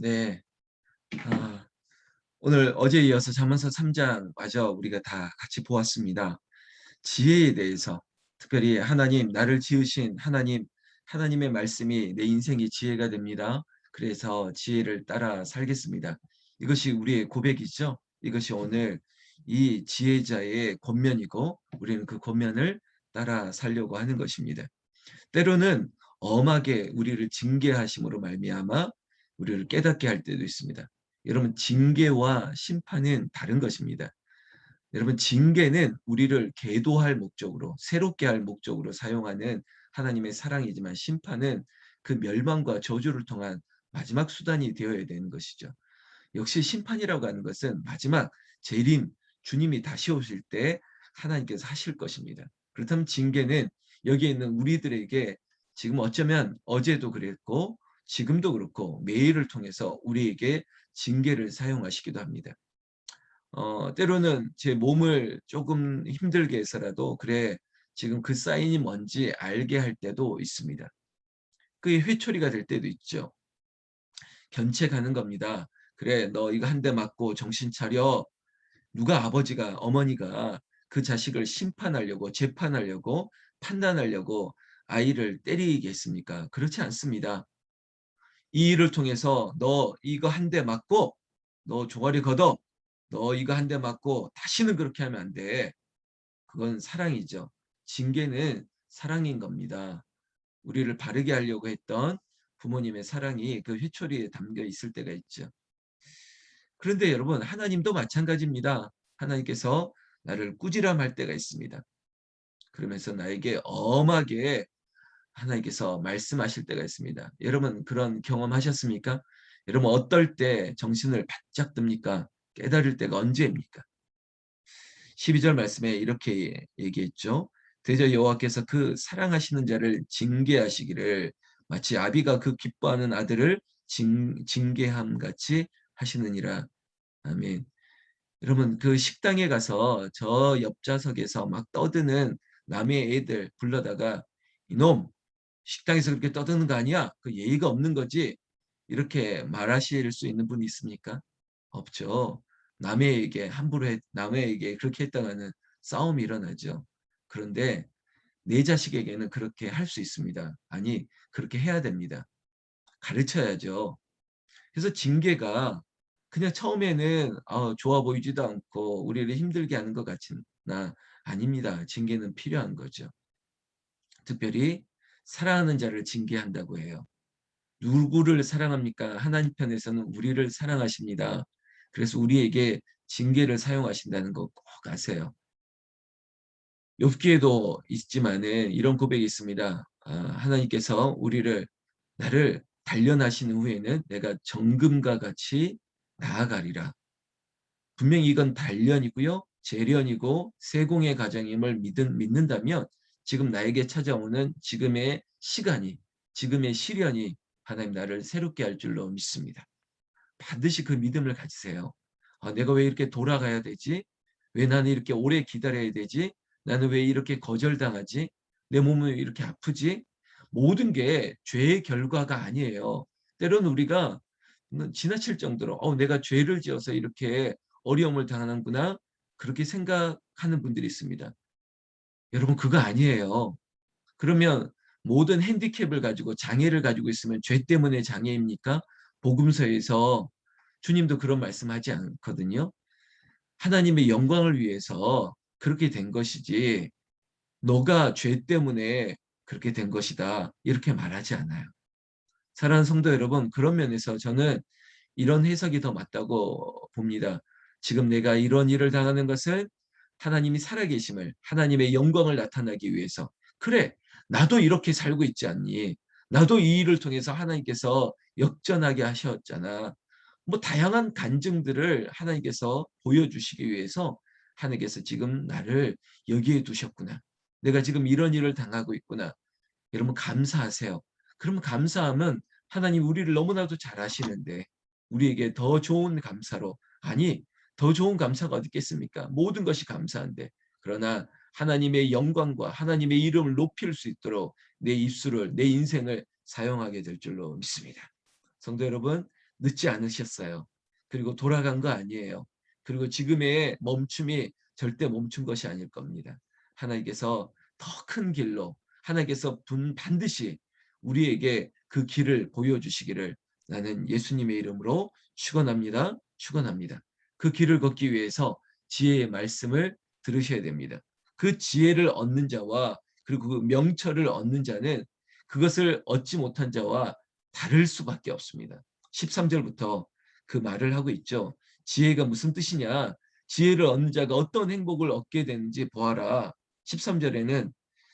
네. 아, 오늘 어제 이어서 잠언서 3장 마저 우리가 다 같이 보았습니다. 지혜에 대해서 특별히 하나님 나를 지으신 하나님 하나님의 말씀이 내 인생의 지혜가 됩니다. 그래서 지혜를 따라 살겠습니다. 이것이 우리의 고백이죠. 이것이 오늘 이 지혜자의 권면이고 우리는 그 권면을 따라 살려고 하는 것입니다. 때로는 엄하게 우리를 징계하심으로 말미암아 우리를 깨닫게 할 때도 있습니다. 여러분 징계와 심판은 다른 것입니다. 여러분 징계는 우리를 계도할 목적으로 새롭게 할 목적으로 사용하는 하나님의 사랑이지만 심판은 그 멸망과 저주를 통한 마지막 수단이 되어야 되는 것이죠. 역시 심판이라고 하는 것은 마지막 재림 주님이 다시 오실 때 하나님께서 하실 것입니다. 그렇다면 징계는 여기에 있는 우리들에게 지금 어쩌면 어제도 그랬고 지금도 그렇고 매일을 통해서 우리에게 징계를 사용하시기도 합니다. 어, 때로는 제 몸을 조금 힘들게 해서라도 그래 지금 그 사인이 뭔지 알게 할 때도 있습니다. 그게 회초리가 될 때도 있죠. 견책하는 겁니다. 그래 너 이거 한 대 맞고 정신 차려. 누가 아버지가 어머니가 그 자식을 심판하려고 재판하려고 판단하려고 아이를 때리겠습니까? 그렇지 않습니다. 이 일을 통해서 너 이거 한 대 맞고 너 종아리 걷어 너 이거 한 대 맞고 다시는 그렇게 하면 안 돼. 그건 사랑이죠. 징계는 사랑인 겁니다. 우리를 바르게 하려고 했던 부모님의 사랑이 그 회초리에 담겨 있을 때가 있죠. 그런데 여러분 하나님도 마찬가지입니다. 하나님께서 나를 꾸지람할 때가 있습니다. 그러면서 나에게 엄하게 하나님께서 말씀하실 때가 있습니다. 여러분 그런 경험하셨습니까? 여러분 어떨 때 정신을 바짝 듭니까? 깨달을 때가 언제입니까? 12절 말씀에 이렇게 얘기했죠. 대저 여호와께서 그 사랑하시는 자를 징계하시기를 마치 아비가 그 기뻐하는 아들을 징, 징계함 같이 하시느니라. 아멘. 여러분 그 식당에 가서 저 옆좌석에서 막 떠드는 남의 애들 불러다가 이놈 식당에서 그렇게 떠드는 거 아니야? 그 예의가 없는 거지. 이렇게 말하실 수 있는 분이 있습니까? 없죠. 남에게 함부로 했, 남에게 그렇게 했다가는 싸움이 일어나죠. 그런데 내 자식에게는 그렇게 할 수 있습니다. 아니 그렇게 해야 됩니다. 가르쳐야죠. 그래서 징계가 그냥 처음에는 어, 좋아 보이지도 않고 우리를 힘들게 하는 것 같으나 아닙니다. 징계는 필요한 거죠. 특별히 사랑하는 자를 징계한다고 해요. 누구를 사랑합니까? 하나님 편에서는 우리를 사랑하십니다. 그래서 우리에게 징계를 사용하신다는 거 꼭 아세요. 욥기에도 있지만은 이런 고백이 있습니다. 아, 하나님께서 우리를 나를 단련하신 후에는 내가 정금과 같이 나아가리라. 분명히 이건 단련이고요. 재련이고 세공의 가정임을 믿은, 믿는다면 지금 나에게 찾아오는 지금의 시간이 지금의 시련이 하나님 나를 새롭게 할 줄로 믿습니다. 반드시 그 믿음을 가지세요. 아, 내가 왜 이렇게 돌아가야 되지? 왜 나는 이렇게 오래 기다려야 되지? 나는 왜 이렇게 거절당하지? 내 몸은 왜 이렇게 아프지? 모든 게 죄의 결과가 아니에요. 때로는 우리가 지나칠 정도로 어, 내가 죄를 지어서 이렇게 어려움을 당하는구나 그렇게 생각하는 분들이 있습니다. 여러분 그거 아니에요. 그러면 모든 핸디캡을 가지고 장애를 가지고 있으면 죄 때문에 장애입니까? 복음서에서 주님도 그런 말씀하지 않거든요. 하나님의 영광을 위해서 그렇게 된 것이지 너가 죄 때문에 그렇게 된 것이다 이렇게 말하지 않아요. 사랑하는 성도 여러분 그런 면에서 저는 이런 해석이 더 맞다고 봅니다. 지금 내가 이런 일을 당하는 것은 하나님이 살아계심을 하나님의 영광을 나타나기 위해서. 그래 나도 이렇게 살고 있지 않니? 나도 이 일을 통해서 하나님께서 역전하게 하셨잖아. 뭐 다양한 간증들을 하나님께서 보여주시기 위해서 하나님께서 지금 나를 여기에 두셨구나. 내가 지금 이런 일을 당하고 있구나. 여러분 감사하세요. 그러면 감사함은 하나님 우리를 너무나도 잘 아시는데 우리에게 더 좋은 감사로 아니 더 좋은 감사가 어디 있겠습니까? 모든 것이 감사한데 그러나 하나님의 영광과 하나님의 이름을 높일 수 있도록 내 입술을 내 인생을 사용하게 될 줄로 믿습니다. 성도 여러분 늦지 않으셨어요. 그리고 돌아간 거 아니에요. 그리고 지금의 멈춤이 절대 멈춘 것이 아닐 겁니다. 하나님께서 더 큰 길로 하나님께서 분 반드시 우리에게 그 길을 보여주시기를 나는 예수님의 이름으로 축원합니다. 축원합니다. 그 길을 걷기 위해서 지혜의 말씀을 들으셔야 됩니다. 그 지혜를 얻는 자와 그리고 그 명철을 얻는 자는 그것을 얻지 못한 자와 다를 수밖에 없습니다. 13절부터 그 말을 하고 있죠. 지혜가 무슨 뜻이냐? 지혜를 얻는 자가 어떤 행복을 얻게 되는지 보아라. 13절에는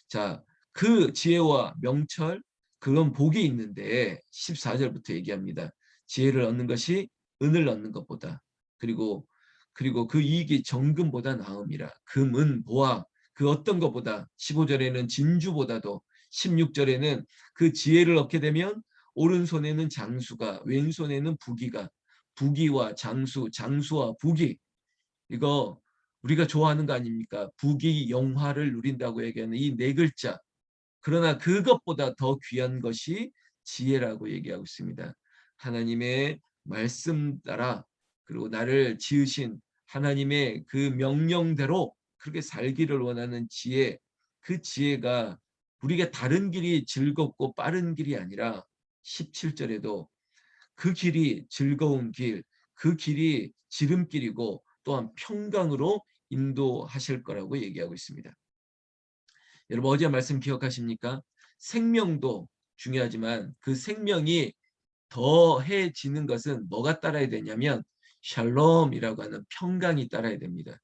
자, 그 지혜와 명철 그런 복이 있는데 14절부터 얘기합니다. 지혜를 얻는 것이 은을 얻는 것보다 그리고 그리고 그 이익이 정금보다 나음이라. 금은 보아. 그 어떤 것보다? 15절에는 진주보다도. 16절에는 그 지혜를 얻게 되면 오른손에는 장수가 왼손에는 부기가. 부기와 장수 장수와 부기. 이거 우리가 좋아하는 거 아닙니까? 부기 영화를 누린다고 얘기하는 이 네 글자. 그러나 그것보다 더 귀한 것이 지혜라고 얘기하고 있습니다. 하나님의 말씀 따라 그리고 나를 지으신 하나님의 그 명령대로 그렇게 살기를 원하는 지혜 그 지혜가 우리가 다른 길이 즐겁고 빠른 길이 아니라 17절에도 그 길이 즐거운 길, 그 길이 지름길이고 또한 평강으로 인도하실 거라고 얘기하고 있습니다. 여러분 어제 말씀 기억하십니까? 생명도 중요하지만 그 생명이 더해지는 것은 뭐가 따라야 되냐면 샬롬이라고 하는 평강이 따라야 됩니다.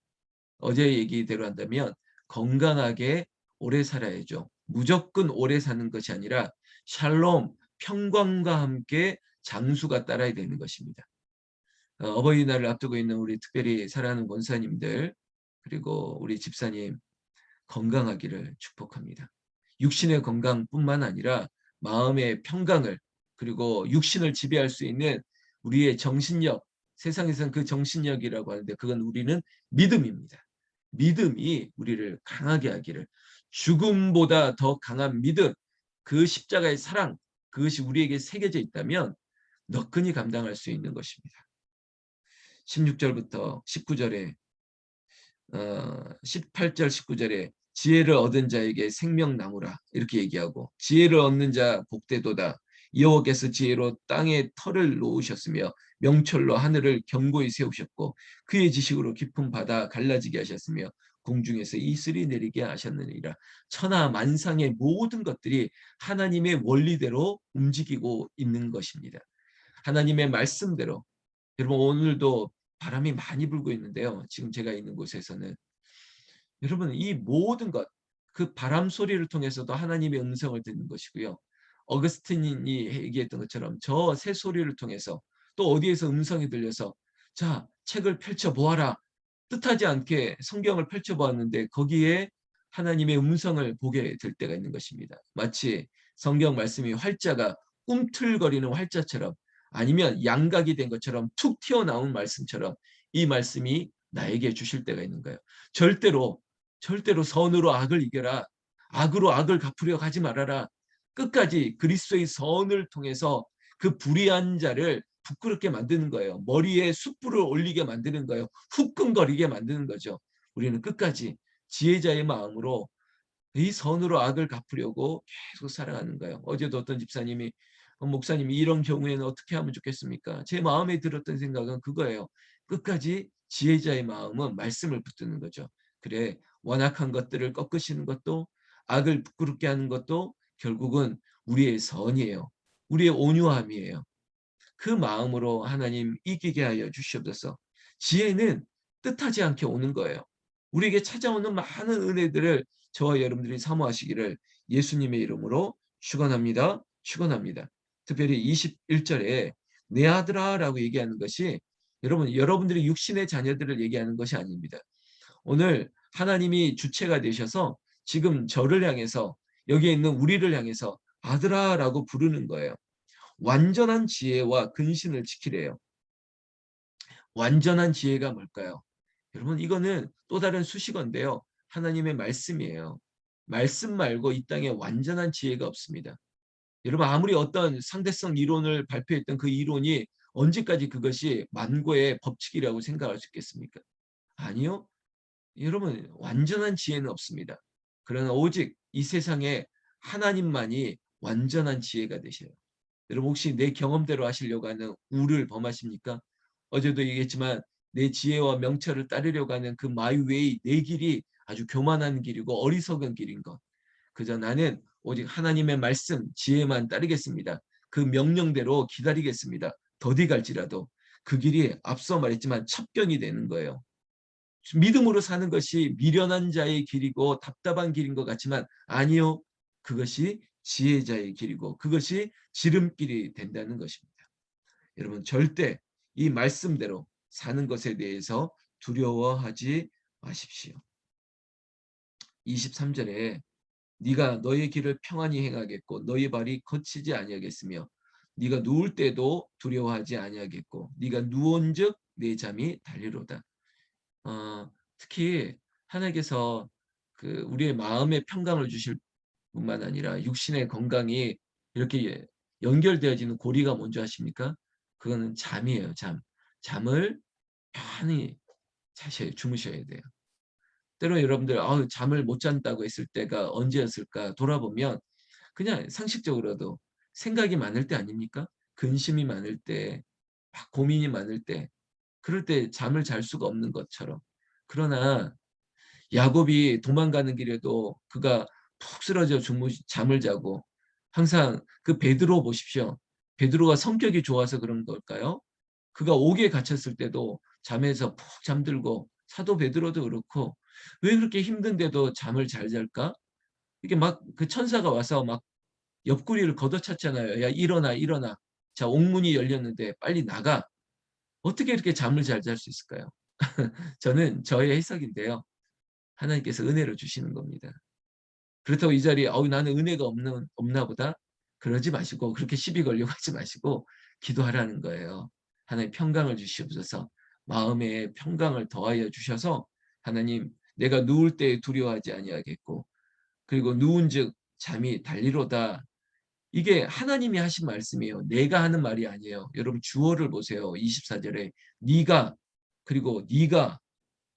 어제 얘기대로 한다면 건강하게 오래 살아야죠. 무조건 오래 사는 것이 아니라 샬롬, 평강과 함께 장수가 따라야 되는 것입니다. 어, 어버이날을 앞두고 있는 우리 특별히 사랑하는 권사님들 그리고 우리 집사님 건강하기를 축복합니다. 육신의 건강뿐만 아니라 마음의 평강을 그리고 육신을 지배할 수 있는 우리의 정신력 세상에서는 그 정신력이라고 하는데 그건 우리는 믿음입니다. 믿음이 우리를 강하게 하기를 죽음보다 더 강한 믿음 그 십자가의 사랑 그것이 우리에게 새겨져 있다면 너끈히 감당할 수 있는 것입니다. 16절부터 19절에 어, 18절 19절에 지혜를 얻은 자에게 생명나무라 이렇게 얘기하고 지혜를 얻는 자 복되도다 여호와께서 지혜로 땅에 털을 놓으셨으며 명철로 하늘을 견고히 세우셨고 그의 지식으로 깊은 바다 갈라지게 하셨으며 공중에서 이슬이 내리게 하셨느니라 천하 만상의 모든 것들이 하나님의 원리대로 움직이고 있는 것입니다. 하나님의 말씀대로 여러분 오늘도 바람이 많이 불고 있는데요. 지금 제가 있는 곳에서는 여러분 이 모든 것 그 바람 소리를 통해서도 하나님의 음성을 듣는 것이고요. 어거스틴이 얘기했던 것처럼 저 새 소리를 통해서 또 어디에서 음성이 들려서 자 책을 펼쳐 보아라 뜻하지 않게 성경을 펼쳐 보았는데 거기에 하나님의 음성을 보게 될 때가 있는 것입니다. 마치 성경 말씀이 활자가 꿈틀거리는 활자처럼 아니면 양각이 된 것처럼 툭 튀어나온 말씀처럼 이 말씀이 나에게 주실 때가 있는 거예요. 절대로 절대로 선으로 악을 이겨라. 악으로 악을 갚으려 가지 말아라. 끝까지 그리스도의 선을 통해서 그 불의한 자를 부끄럽게 만드는 거예요. 머리에 숯불을 올리게 만드는 거예요. 후끈거리게 만드는 거죠. 우리는 끝까지 지혜자의 마음으로 이 선으로 악을 갚으려고 계속 살아가는 거예요. 어제도 어떤 집사님이 어, 목사님이 이런 경우에는 어떻게 하면 좋겠습니까? 제 마음에 들었던 생각은 그거예요. 끝까지 지혜자의 마음은 말씀을 붙드는 거죠. 그래 완악한 것들을 꺾으시는 것도 악을 부끄럽게 하는 것도 결국은 우리의 선이에요. 우리의 온유함이에요. 그 마음으로 하나님 이기게 하여 주시옵소서. 지혜는 뜻하지 않게 오는 거예요. 우리에게 찾아오는 많은 은혜들을 저와 여러분들이 사모하시기를 예수님의 이름으로 축원합니다. 축원합니다. 특별히 21절에 내 아들아라고 얘기하는 것이 여러분 여러분들이 육신의 자녀들을 얘기하는 것이 아닙니다. 오늘 하나님이 주체가 되셔서 지금 저를 향해서 여기에 있는 우리를 향해서 아들아라고 부르는 거예요. 완전한 지혜와 근신을 지키래요. 완전한 지혜가 뭘까요? 여러분 이거는 또 다른 수식어인데요. 하나님의 말씀이에요. 말씀 말고 이 땅에 완전한 지혜가 없습니다. 여러분 아무리 어떤 상대성 이론을 발표했던 그 이론이 언제까지 그것이 만고의 법칙이라고 생각할 수 있겠습니까? 아니요. 여러분 완전한 지혜는 없습니다. 그러나 오직 이 세상에 하나님만이 완전한 지혜가 되셔요. 여러분 혹시 내 경험대로 하시려고 하는 우를 범하십니까? 어제도 얘기했지만 내 지혜와 명철을 따르려고 하는 그 마이웨이 내 길이 아주 교만한 길이고 어리석은 길인 것. 그저 나는 오직 하나님의 말씀, 지혜만 따르겠습니다. 그 명령대로 기다리겠습니다. 더디 갈지라도 그 길이 앞서 말했지만 첩경이 되는 거예요. 믿음으로 사는 것이 미련한 자의 길이고 답답한 길인 것 같지만 아니요. 그것이 지혜자의 길이고 그것이 지름길이 된다는 것입니다. 여러분 절대 이 말씀대로 사는 것에 대해서 두려워하지 마십시오. 23절에 네가 너의 길을 평안히 행하겠고 너의 발이 거치지 아니하겠으며 네가 누울 때도 두려워하지 아니하겠고 네가 누운즉 내 잠이 달리로다. 어, 특히 하나님께서 그 우리의 마음의 평강을 주실 뿐만 아니라 육신의 건강이 이렇게 연결되어지는 고리가 뭔지 아십니까? 그거는 잠이에요. 잠. 잠을 편히 자셔야 주무셔야 돼요. 때로 여러분들 아, 잠을 못 잔다고 했을 때가 언제였을까 돌아보면 그냥 상식적으로도 생각이 많을 때 아닙니까? 근심이 많을 때, 막 고민이 많을 때, 그럴 때 잠을 잘 수가 없는 것처럼. 그러나 야곱이 도망가는 길에도 그가 푹 쓰러져 주무 잠을 자고 항상 그 베드로 보십시오. 베드로가 성격이 좋아서 그런 걸까요? 그가 옥에 갇혔을 때도 잠에서 푹 잠들고 사도 베드로도 그렇고 왜 그렇게 힘든데도 잠을 잘 잘까? 이게 막 그 천사가 와서 막 옆구리를 걷어찼잖아요. 야 일어나 일어나. 자 옥문이 열렸는데 빨리 나가. 어떻게 이렇게 잠을 잘 잘 수 있을까요? 저는 저의 해석인데요. 하나님께서 은혜를 주시는 겁니다. 그렇다고 이 자리에 어 나는 은혜가 없는 없나 보다. 그러지 마시고 그렇게 시비 걸려고 하지 마시고 기도하라는 거예요. 하나님 평강을 주시옵소서. 마음에 평강을 더하여 주셔서 하나님 내가 누울 때 두려워하지 아니하겠고 그리고 누운즉 잠이 달리로다. 이게 하나님이 하신 말씀이에요. 내가 하는 말이 아니에요. 여러분 주어를 보세요. 24절에 네가 그리고 네가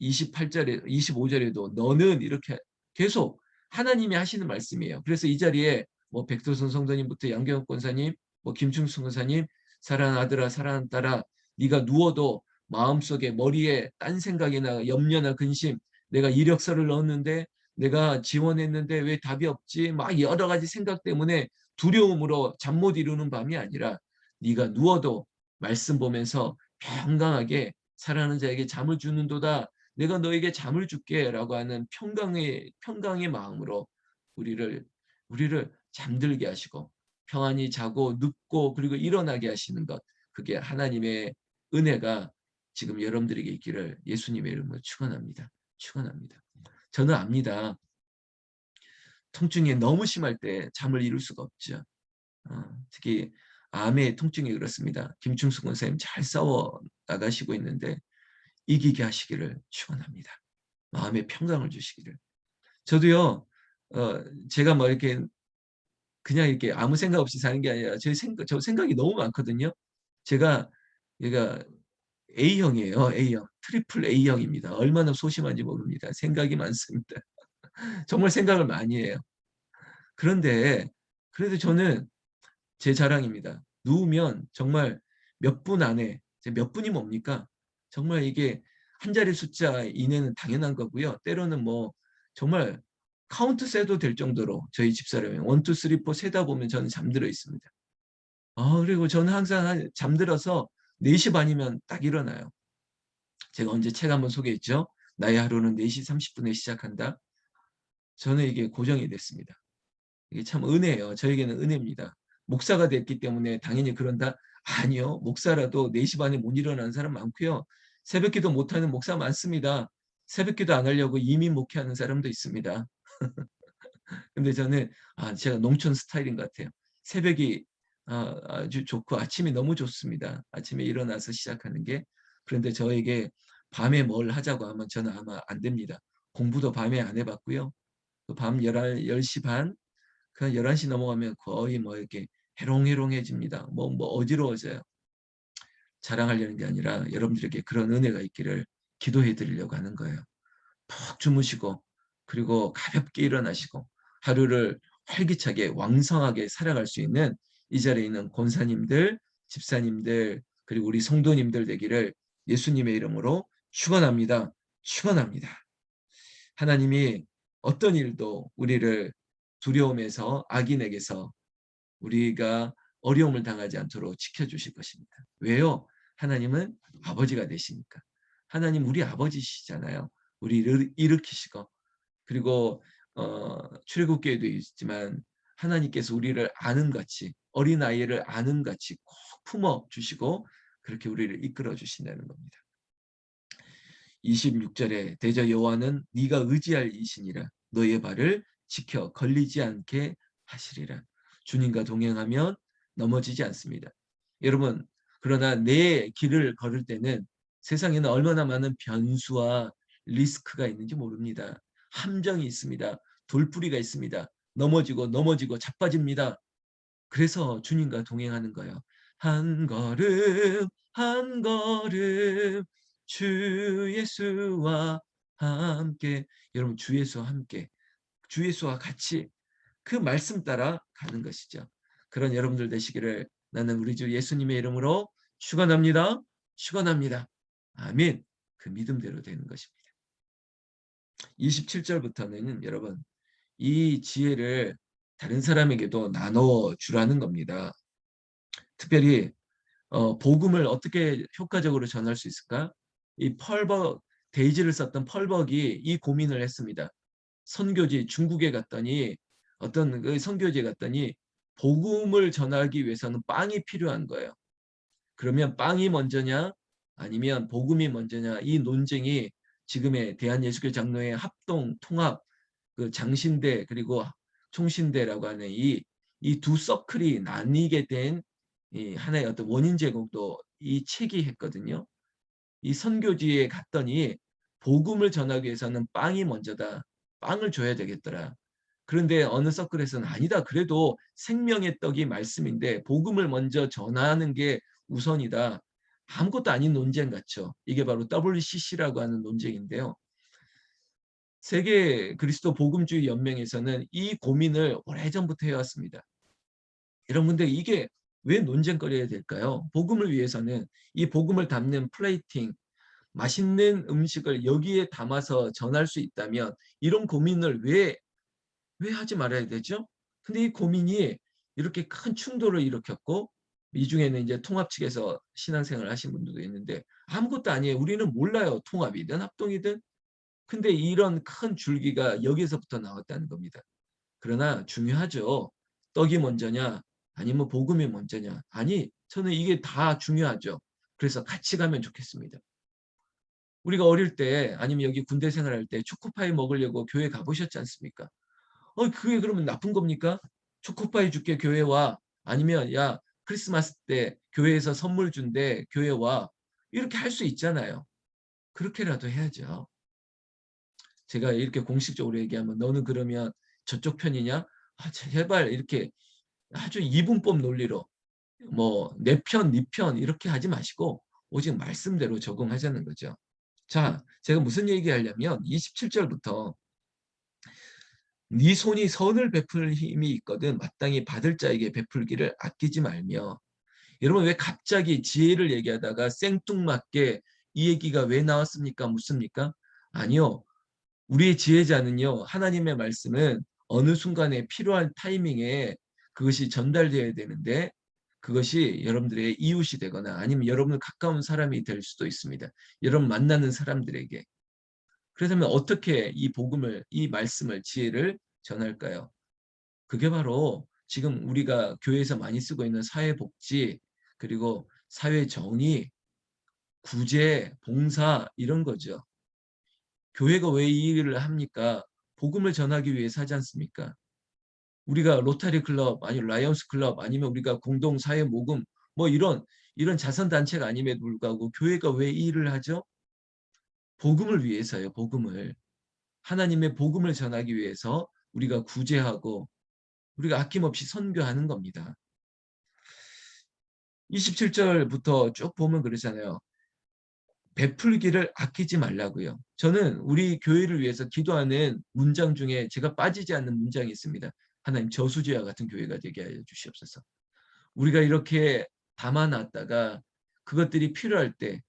28절에 25절에도 너는 이렇게 계속 하나님이 하시는 말씀이에요. 그래서 이 자리에 뭐 백도선 성도님부터 양경욱 권사님, 뭐 김충수 권사님, 사랑하는 아들아, 사랑하는 딸아, 네가 누워도 마음속에 머리에 딴 생각이나 염려나 근심, 내가 이력서를 넣었는데 내가 지원했는데 왜 답이 없지? 막 여러 가지 생각 때문에 두려움으로 잠 못 이루는 밤이 아니라 네가 누워도 말씀 보면서 평강하게 사랑하는 자에게 잠을 주는도다. 내가 너에게 잠을 줄게라고 하는 평강의 평강의 마음으로 우리를 우리를 잠들게 하시고 평안히 자고 눕고 그리고 일어나게 하시는 것 그게 하나님의 은혜가 지금 여러분들에게 있기를 예수님의 이름으로 축원합니다. 축원합니다. 저는 압니다. 통증이 너무 심할 때 잠을 이룰 수가 없죠. 어, 특히 암의 통증이 그렇습니다. 김충수 권사님 잘 싸워 나가시고 있는데 이기게 하시기를 축원합니다. 마음의 평강을 주시기를. 저도요. 어, 제가 뭐 이렇게 그냥 이렇게 아무 생각 없이 사는 게 아니라 제 생각 저 생각이 너무 많거든요. 제가 얘가 A형이에요. A형. 트리플 A형입니다. 얼마나 소심한지 모릅니다. 생각이 많습니다. 정말 생각을 많이 해요. 그런데 그래도 저는 제 자랑입니다. 누우면 정말 몇 분 안에 몇 분이 뭡니까? 정말 이게 한 자리 숫자 이내는 당연한 거고요. 때로는 뭐 정말 카운트 세도 될 정도로 저희 집사람이 원투 쓰리 포 세다 보면 저는 잠들어 있습니다. 아 그리고 저는 항상 잠들어서 4시 반이면 딱 일어나요. 제가 언제 책 한번 소개했죠. 나의 하루는 4시 30분에 시작한다. 저는 이게 고정이 됐습니다. 이게 참 은혜예요. 저에게는 은혜입니다. 목사가 됐기 때문에 당연히 그런다? 아니요. 목사라도 4시 반에 못 일어나는 사람 많고요. 새벽기도 못하는 목사 많습니다. 새벽기도 안 하려고 이미 목회하는 사람도 있습니다. 근데 저는 아, 제가 농촌 스타일인 것 같아요. 새벽이 아, 아주 좋고 아침이 너무 좋습니다. 아침에 일어나서 시작하는 게. 그런데 저에게 밤에 뭘 하자고 하면 저는 아마 안 됩니다. 공부도 밤에 안 해봤고요. 그밤 11, 10시 반, 그 11시 넘어가면 거의 뭐 이렇게 해롱해롱해집니다. 뭐, 뭐 어지러워져요. 자랑하려는 게 아니라 여러분들에게 그런 은혜가 있기를 기도해 드리려고 하는 거예요. 푹 주무시고 그리고 가볍게 일어나시고 하루를 활기차게 왕성하게 살아갈 수 있는 이 자리에 있는 권사님들, 집사님들 그리고 우리 성도님들 되기를 예수님의 이름으로 축원합니다. 축원합니다. 하나님이 어떤 일도 우리를 두려움에서 악인에게서 우리가 어려움을 당하지 않도록 지켜주실 것입니다. 왜요? 하나님은 아버지가 되시니까. 하나님 우리 아버지시잖아요. 우리를 일으키시고 그리고 어, 출애굽기에도 있지만 하나님께서 우리를 아는 같이 어린 아이를 아는 같이 꼭 품어 주시고 그렇게 우리를 이끌어 주신다는 겁니다. 26절에 대저 여호와는 네가 의지할 이신이라 너의 발을 지켜 걸리지 않게 하시리라. 주님과 동행하면 넘어지지 않습니다. 여러분 그러나 내 길을 걸을 때는 세상에는 얼마나 많은 변수와 리스크가 있는지 모릅니다. 함정이 있습니다. 돌뿌리가 있습니다. 넘어지고 넘어지고 자빠집니다. 그래서 주님과 동행하는 거예요. 한 걸음 한 걸음 주 예수와 함께 여러분 주 예수와 함께 주 예수와 같이 그 말씀 따라 가는 것이죠. 그런 여러분들 되시기를 나는 우리 주 예수님의 이름으로 축원합니다. 축원합니다. 아멘. 그 믿음대로 되는 것입니다. 27절부터는 여러분 이 지혜를 다른 사람에게도 나눠 주라는 겁니다. 특별히 어, 복음을 어떻게 효과적으로 전할 수 있을까? 이 펄벅 데이지를 썼던 펄벅이 이 고민을 했습니다. 선교지 중국에 갔더니 어떤 그 선교지에 갔더니 복음을 전하기 위해서는 빵이 필요한 거예요. 그러면 빵이 먼저냐 아니면 복음이 먼저냐 이 논쟁이 지금의 대한예수교 장로의 합동 통합 그 장신대 그리고 총신대라고 하는 이 이 두 서클이 나뉘게 된 이 하나의 어떤 원인 제공도 이 책이 했거든요. 이 선교지에 갔더니 복음을 전하기 위해서는 빵이 먼저다. 빵을 줘야 되겠더라. 그런데 어느 서클에서는 아니다. 그래도 생명의 떡이 말씀인데 복음을 먼저 전하는 게 우선이다. 아무것도 아닌 논쟁 같죠. 이게 바로 WCC라고 하는 논쟁인데요. 세계 그리스도 복음주의 연맹에서는 이 고민을 오래전부터 해왔습니다. 여러분들 이게 왜 논쟁거리가 될까요? 복음을 위해서는 이 복음을 담는 플레이팅, 맛있는 음식을 여기에 담아서 전할 수 있다면 이런 고민을 왜, 왜 하지 말아야 되죠? 근데 이 고민이 이렇게 큰 충돌을 일으켰고 이 중에는 이제 통합 측에서 신앙생활 하신 분들도 있는데 아무것도 아니에요. 우리는 몰라요. 통합이든 합동이든. 근데 이런 큰 줄기가 여기서부터 나왔다는 겁니다. 그러나 중요하죠. 떡이 먼저냐 아니면 복음이 먼저냐. 아니 저는 이게 다 중요하죠. 그래서 같이 가면 좋겠습니다. 우리가 어릴 때 아니면 여기 군대 생활할 때 초코파이 먹으려고 교회 가보셨지 않습니까? 어 그게 그러면 나쁜 겁니까? 초코파이 줄게 교회 와 아니면 야 크리스마스 때 교회에서 선물 준대 교회 와 이렇게 할 수 있잖아요. 그렇게라도 해야죠. 제가 이렇게 공식적으로 얘기하면 너는 그러면 저쪽 편이냐? 아, 제발 이렇게 아주 이분법 논리로 뭐 내 편, 네 편 이렇게 하지 마시고 오직 말씀대로 적응하자는 거죠. 자, 제가 무슨 얘기하려면 27절부터 네 손이 선을 베풀 힘이 있거든 마땅히 받을 자에게 베풀기를 아끼지 말며 여러분 왜 갑자기 지혜를 얘기하다가 생뚱맞게 이 얘기가 왜 나왔습니까? 묻습니까? 아니요. 우리의 지혜자는요. 하나님의 말씀은 어느 순간에 필요한 타이밍에 그것이 전달되어야 되는데 그것이 여러분들의 이웃이 되거나 아니면 여러분을 가까운 사람이 될 수도 있습니다. 여러분 만나는 사람들에게. 그렇다면 어떻게 이 복음을, 이 말씀을, 지혜를 전할까요? 그게 바로 지금 우리가 교회에서 많이 쓰고 있는 사회복지, 그리고 사회정의, 구제, 봉사 이런 거죠. 교회가 왜 이 일을 합니까? 복음을 전하기 위해서 하지 않습니까? 우리가 로타리 클럽 아니면 라이언스 클럽 아니면 우리가 공동 사회 모금 뭐 이런 이런 자선 단체가 아님에도 불구하고 교회가 왜 이 일을 하죠? 복음을 위해서요. 복음을 하나님의 복음을 전하기 위해서 우리가 구제하고 우리가 아낌없이 선교하는 겁니다. 27절부터 쭉 보면 그러잖아요. 베풀기를 아끼지 말라고요. 저는 우리 교회를 위해서 기도하는 문장 중에 제가 빠지지 않는 문장이 있습니다. 하나님 저수지와 같은 교회가 되게 하여 주시옵소서. 우리가 이렇게 담아놨다가 그것들이 필요할 때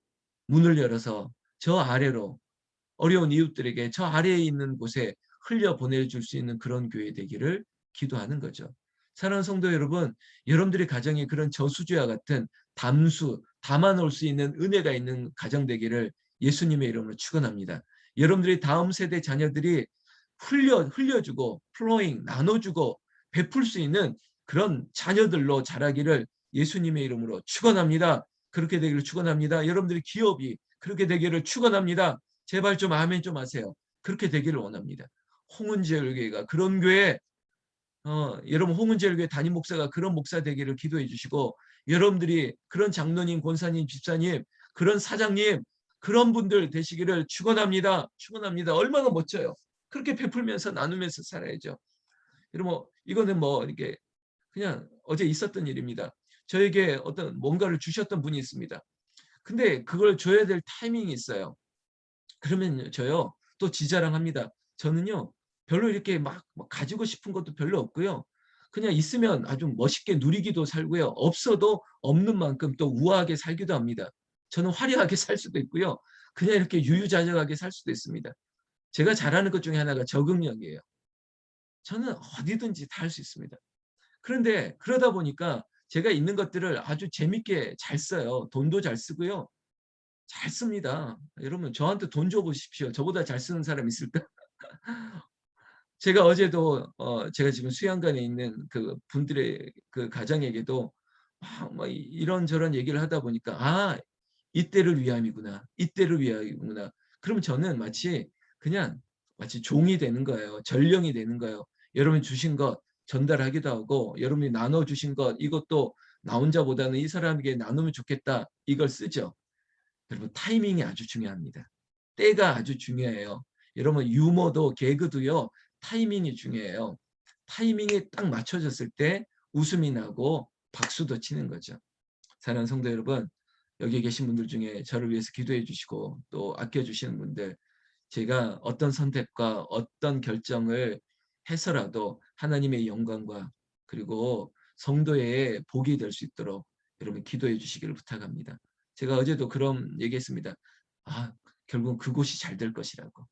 문을 열어서 저 아래로 어려운 이웃들에게 저 아래에 있는 곳에 흘려 보내줄 수 있는 그런 교회 되기를 기도하는 거죠. 사랑하는 성도 여러분, 여러분들의 가정에 그런 저수지와 같은 담수, 담아놓을 수 있는 은혜가 있는 가정 되기를 예수님의 이름으로 축원합니다. 여러분들의 다음 세대 자녀들이 흘려 흘려주고 플로잉 나눠주고 베풀 수 있는 그런 자녀들로 자라기를 예수님의 이름으로 축원합니다. 그렇게 되기를 축원합니다. 여러분들의 기업이 그렇게 되기를 축원합니다. 제발 좀 아멘 좀 하세요. 그렇게 되기를 원합니다. 홍은제일교회가 그런 교회 어, 여러분 홍은제일교회 담임 목사가 그런 목사 되기를 기도해 주시고 여러분들이 그런 장로님, 권사님, 집사님, 그런 사장님 그런 분들 되시기를 축원합니다. 축원합니다. 얼마나 멋져요. 그렇게 베풀면서 나누면서 살아야죠. 여러분 이거는 뭐 이렇게 그냥 어제 있었던 일입니다. 저에게 어떤 뭔가를 주셨던 분이 있습니다. 근데 그걸 줘야 될 타이밍이 있어요. 그러면 저요 또 지자랑합니다. 저는요 별로 이렇게 막, 막 가지고 싶은 것도 별로 없고요. 그냥 있으면 아주 멋있게 누리기도 살고요. 없어도 없는 만큼 또 우아하게 살기도 합니다. 저는 화려하게 살 수도 있고요. 그냥 이렇게 유유자적하게 살 수도 있습니다. 제가 잘하는 것 중에 하나가 적응력이에요. 저는 어디든지 다 할 수 있습니다. 그런데 그러다 보니까 제가 있는 것들을 아주 재밌게 잘 써요. 돈도 잘 쓰고요. 잘 씁니다. 여러분 저한테 돈 줘보십시오. 저보다 잘 쓰는 사람 있을까? 제가 어제도 어 제가 지금 수양관에 있는 그 분들의 그 가정에게도 막 이런저런 얘기를 하다 보니까 아 이때를 위함이구나. 이때를 위함이구나. 그럼 저는 마치 그냥 마치 종이 되는 거예요. 전령이 되는 거예요. 여러분이 주신 것 전달하기도 하고 여러분이 나눠 주신 것 이것도 나 혼자보다는 이 사람에게 나누면 좋겠다. 이걸 쓰죠. 여러분 타이밍이 아주 중요합니다. 때가 아주 중요해요. 여러분 유머도 개그도요. 타이밍이 중요해요. 타이밍이 딱 맞춰졌을 때 웃음이 나고 박수도 치는 거죠. 사랑하는 성도 여러분, 여기 계신 분들 중에 저를 위해서 기도해 주시고 또 아껴 주시는 분들 제가 어떤 선택과 어떤 결정을 해서라도 하나님의 영광과 그리고 성도의 복이 될 수 있도록 여러분 기도해 주시기를 부탁합니다. 제가 어제도 그런 얘기했습니다. 아, 결국 그곳이 잘 될 것이라고.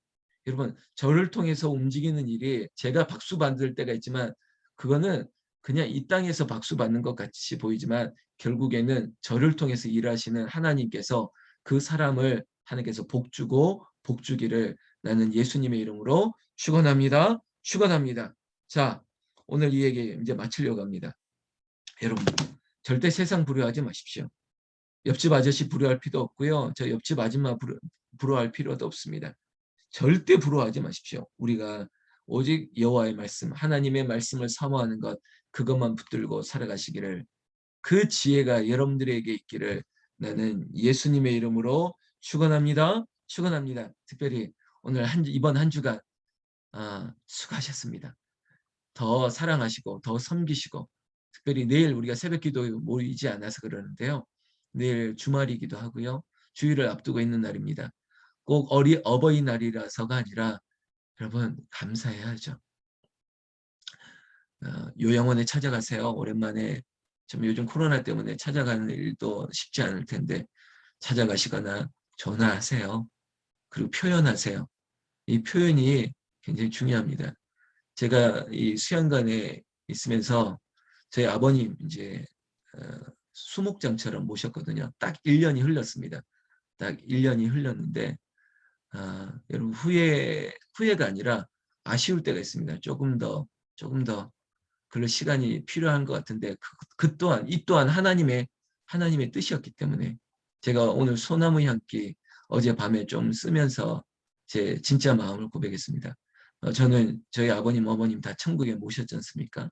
여러분 저를 통해서 움직이는 일이 제가 박수 받을 때가 있지만 그거는 그냥 이 땅에서 박수 받는 것 같이 보이지만 결국에는 저를 통해서 일하시는 하나님께서 그 사람을 하나님께서 복 주고 복 주기를 나는 예수님의 이름으로 축원합니다. 축원합니다. 자, 오늘 이 얘기 이제 마치려고 합니다. 여러분, 절대 세상 부러워하지 마십시오. 옆집 아저씨 부러워할 필요도 없고요. 저 옆집 아줌마 부러워할 필요도 없습니다. 절대 부러워하지 마십시오. 우리가 오직 여호와의 말씀, 하나님의 말씀을 사모하는 것 그것만 붙들고 살아가시기를 그 지혜가 여러분들에게 있기를 나는 예수님의 이름으로 축원합니다. 축원합니다. 특별히 오늘 한 이번 한 주간 아, 수고하셨습니다. 더 사랑하시고 더 섬기시고 특별히 내일 우리가 새벽기도 모이지 않아서 그러는데요. 내일 주말이기도 하고요. 주일을 앞두고 있는 날입니다. 꼭 어리 어버이날이라서가 아니라 여러분 감사해야죠. 어, 요양원에 찾아가세요. 오랜만에 좀 요즘 코로나 때문에 찾아가는 일도 쉽지 않을 텐데 찾아가시거나 전화하세요. 그리고 표현하세요. 이 표현이 굉장히 중요합니다. 제가 이 수양관에 있으면서 저희 아버님 이제 어, 수목장처럼 모셨거든요. 딱 1년이 흘렀습니다. 딱 1년이 흘렀는데 아, 여러분 후회 후회가 아니라 아쉬울 때가 있습니다. 조금 더 조금 더 그럴 시간이 필요한 것 같은데 그, 그 또한 이 또한 하나님의 하나님의 뜻이었기 때문에 제가 오늘 소나무 향기 어제 밤에 좀 쓰면서 제 진짜 마음을 고백했습니다. 어, 저는 저희 아버님 어머님 다 천국에 모셨지 않습니까?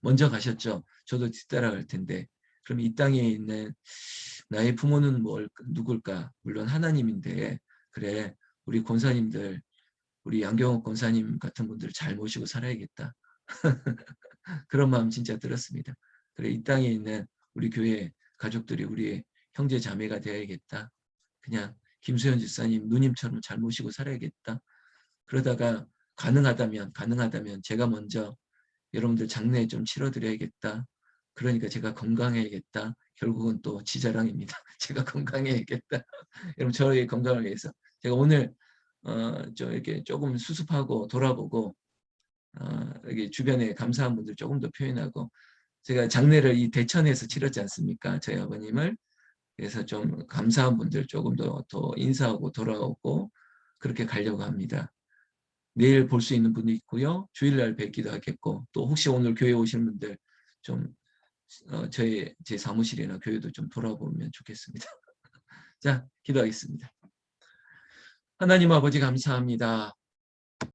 먼저 가셨죠. 저도 뒤따라갈 텐데 그럼 이 땅에 있는 나의 부모는 뭘 누굴까? 물론 하나님인데 그래 우리 권사님들, 우리 양경옥 권사님 같은 분들 잘 모시고 살아야겠다. 그런 마음 진짜 들었습니다. 그래 이 땅에 있는 우리 교회 가족들이 우리의 형제 자매가 되어야겠다. 그냥 김수현 집사님 누님처럼 잘 모시고 살아야겠다. 그러다가 가능하다면 가능하다면 제가 먼저 여러분들 장례 좀 치러드려야겠다. 그러니까 제가 건강해야겠다. 결국은 또 지자랑입니다. 제가 건강해야겠다. 여러분 저의 건강을 위해서 제가 오늘 어좀 이렇게 조금 수습하고 돌아보고 어 여기 주변에 감사한 분들 조금 더 표현하고 제가 장례를 이 대천에서 치렀지 않습니까? 저희 아버님을 그래서 좀 감사한 분들 조금 더, 더 인사하고 돌아오고 그렇게 가려고 합니다. 내일 볼 수 있는 분도 있고요. 주일날 뵙기도 하겠고 또 혹시 오늘 교회 오신 분들 좀 어, 저희 제 사무실이나 교회도 좀 돌아보면 좋겠습니다. 자, 기도하겠습니다. 하나님 아버지 감사합니다.